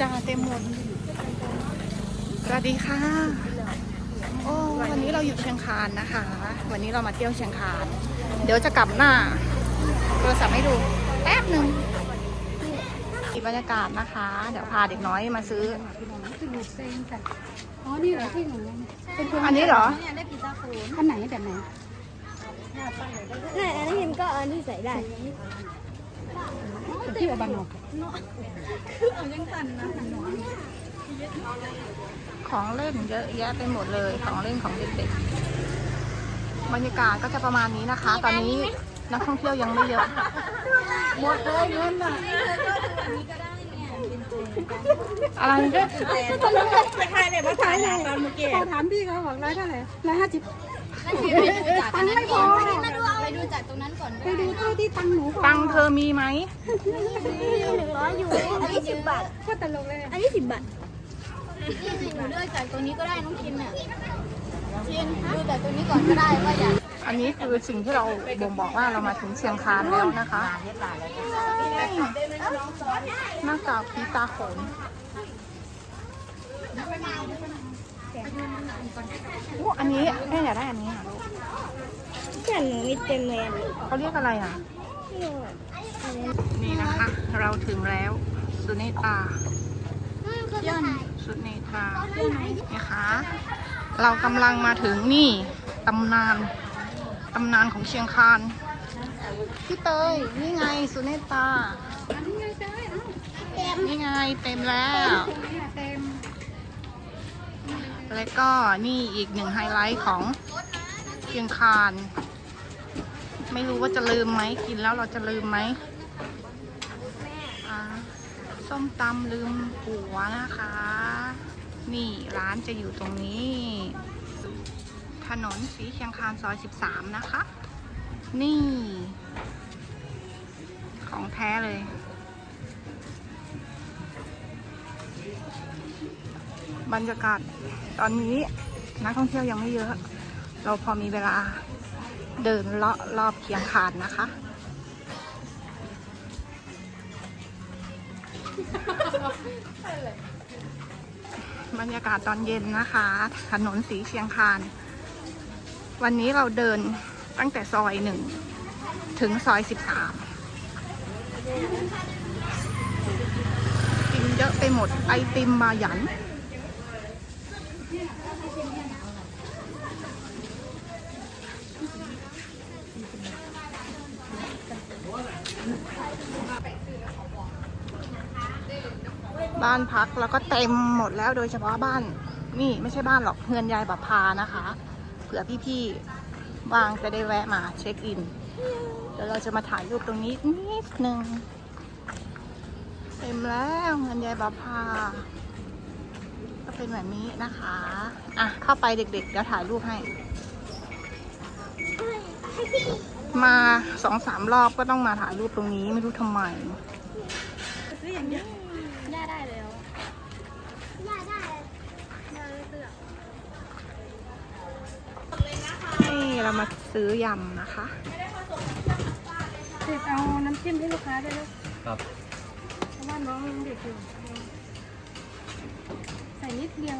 จ้าเต็มหมดสวัสดีค่ะ โอ้วันนี้เราอยู่เชียงคานนะคะ วันนี้เรามาเที่ยวเชียงคาน เดี๋ยวจะกลับหน้าโทรศัพท์ให้ดูแป๊บหนึ่งอีกบรรยากาศนะคะ เดี๋ยวพาเด็กน้อยมาซื้อ อ๋อ นี่เหรอที่หนูเป็นคนอันนี้เหรอ อันไหนแบบไหนใช่อันนี้มันก็อันที่ใส่ได้ ที่อบานอกของเล่นเยอะแยะไปหมดเลย ของเล่นของเด็กๆ บรรยากาศก็จะประมาณนี้นะคะ ตอนนี้นักท่องเที่ยวยังไม่เยอะ หมดเลยเงินอะอะไรก็ถ่ายเลยมาถ่ายเลยตอนเมื่อกี้ถามพี่เขาบอกร้อยเท่าไหร่ร้อยห้าสิบตังค์ไม่พอ ไปดูจากตรงนั้นก่อนไปดูเท่าที่ตังค์หนูพอตังค์เธอมีไหมหนึ่งร้อยอยู่ อันนี้สิบบาทโคตรตลกเลย อันนี้สิบบาทนี่หนูเลือกจากตรงนี้ก็ได้น้องคินเนี่ยคินดูจากตรงนี้ก่อนก็ได้ว่าอยากอันนี้คือสิ่งที่เราบ่งบอกว่าเรามาถึงเชียงคานแล้วนะคะหน้ากากผีตาโขนโอ้อันนี้แม่อยากได้อันนี้อะ ลูกแค่หนูมีเต็มเลยเขาเรียกอะไรอะ นี่นะคะ เราถึงแล้ว สุเนตาย่อนสุเนตานะคะเรากำลังมาถึงนี่ตำนานตำนานของเชียงคานพี่เตยนี่ไงสุเนตานี่ไงเต็มแล้วเต็มแล้วก็นี่อีกหนึ่งไฮไลท์ของเชียงคาน ไม่รู้ว่าจะลืมไหมกินแล้วเราจะลืมไหมส้มตำลืมหัวนะคะ นี่ร้านจะอยู่ตรงนี้ ถนนสีเชียงคานซอย 13 นะคะ นี่ ของแท้เลยบรรยากาศตอนนี้นักท่องเที่ยวยังไม่เยอะ เราพอมีเวลา เดินเลาะรอบเคียงคานนะคะ บรรยากาศตอนเย็นนะคะ ถนนสีเชียงคาน วันนี้เราเดินตั้งแต่ซอยหนึ่งถึงซอยสิบสามกินเยอะไปหมดไอติมมาหยัน บ้านพักแล้วก็เต็มหมดแล้วโดยเฉพาะบ้าน นี่ไม่ใช่บ้านหรอกเฮือนยายบัพพานะคะ เผื่อพี่ๆวางจะได้แวะมาเช็คอินเดี๋ยวเราจะมาถ่ายรูปตรงนี้นิดนึงเต็มแล้วเฮือนยายบัพพา ก็เป็นแบบนี้นะคะอะเข้าไปเด็กๆเดี๋ยวถ่ายรูปให้ มาสองสามรอบก็ต้องมาถ่ายรูปตรงนี้ไม่รู้ทำไมย่า ได้แล้วย่าได้นี่เรามาซื้อยำนะคะเด็กเอาน้ำจิ้มให้ลูกค้าด้วยลูกครับเพราะว่าน้องยังเด็กอยู่ใส่นิดเดียว